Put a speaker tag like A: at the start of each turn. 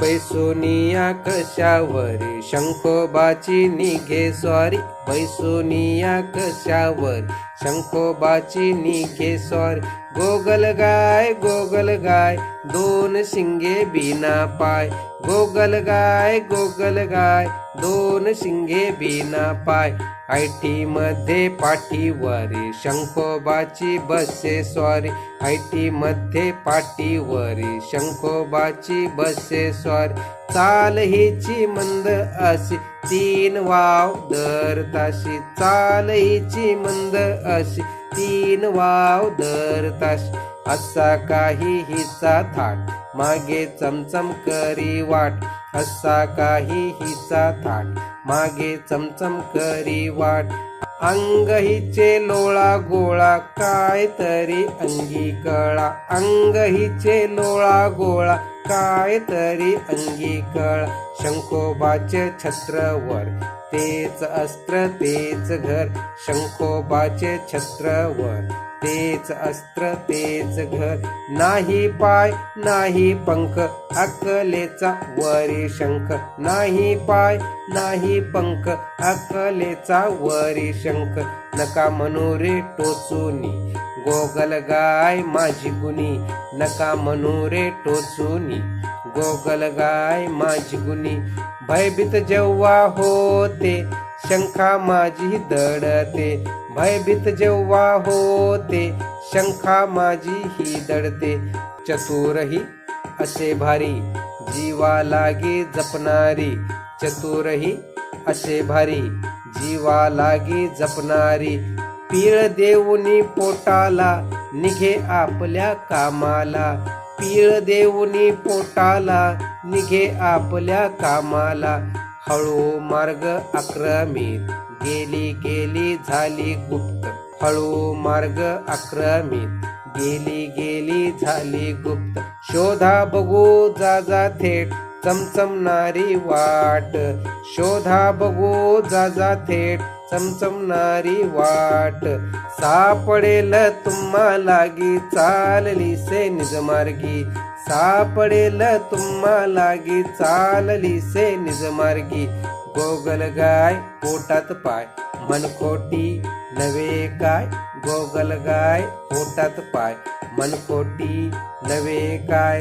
A: बैसोनिया कशावर? शंखोबाची निघे स्वारी बैसोनिया कशावर? शंखोबाची निघे स्वारी गोगल गाय गोगल गाय दोन शिंगे बिना पाय. गोगल गाय गोगल गाय दोन शिंगे बिना पाय. आय टी मध्ये पाठीवरी शंखोबाची बसे स्वारी आयटी मध्ये पाठीवरी शंखोबाची बसे स्वारी चाल हिची मंद अशी तीन वाव दर ताशी. चाल हिची मंद अशी तीन वाव दर ताशी. असा काही हिचा थाट मागे चमचम करी वाट. असा काही हिचा थाट मागे चमचम करी वाट. अंग हिचे लोळा गोळा काय तरी अंगी कळा अंग हिचे लोळा गोळा काय तरी अंगी कळा शंखोबाचे छत्रवर तेच अस्त्र तेच घर शंखोबाचे छत्रवर तेच अस्त्र तेच घर नाही पाय नाही पंख अकलेचा वरी शंख. नाही पाय नाही पंख अकलेचा वरी शंख. नका मनोरे टोचुनी गोगल गाय माझी गुनी नका मनोरे टोचुनी गोगल गाय माझी गुनी भयभीत जेव्हा होते शंखा माझी दडते. भयभीत जेव्हा होते शंखा माझी ही दडते. चतुरही असे भारी जीवा लागे जपणारी. चतुरही असे भारी जीवा लागे जपणारी. पीळ देऊनी पोटाला निघे आपल्या कामाला. पीळ देऊनी पोटाला निघे आपल्या कामाला. हळू मार्ग आक्रमित. गेली गेली झाली गुप्त. हळू मार्ग आक्रमित. गेली गेली झाली गुप्त. शोधा बघू जा जा थेट. चमचमणारी वाट. शोधा बघू जा जा थेट. चमचमणारी वाट. सापडेल तुम्हाला गी चालली से निजमार्गी. सापडेल तुम्हा लागी चालली से निजमार्गी गोगल गाय पोटात पाय. मनखोटी नवे काय? गोगल गाय पोटात पाय. मनखोटी नवे काय?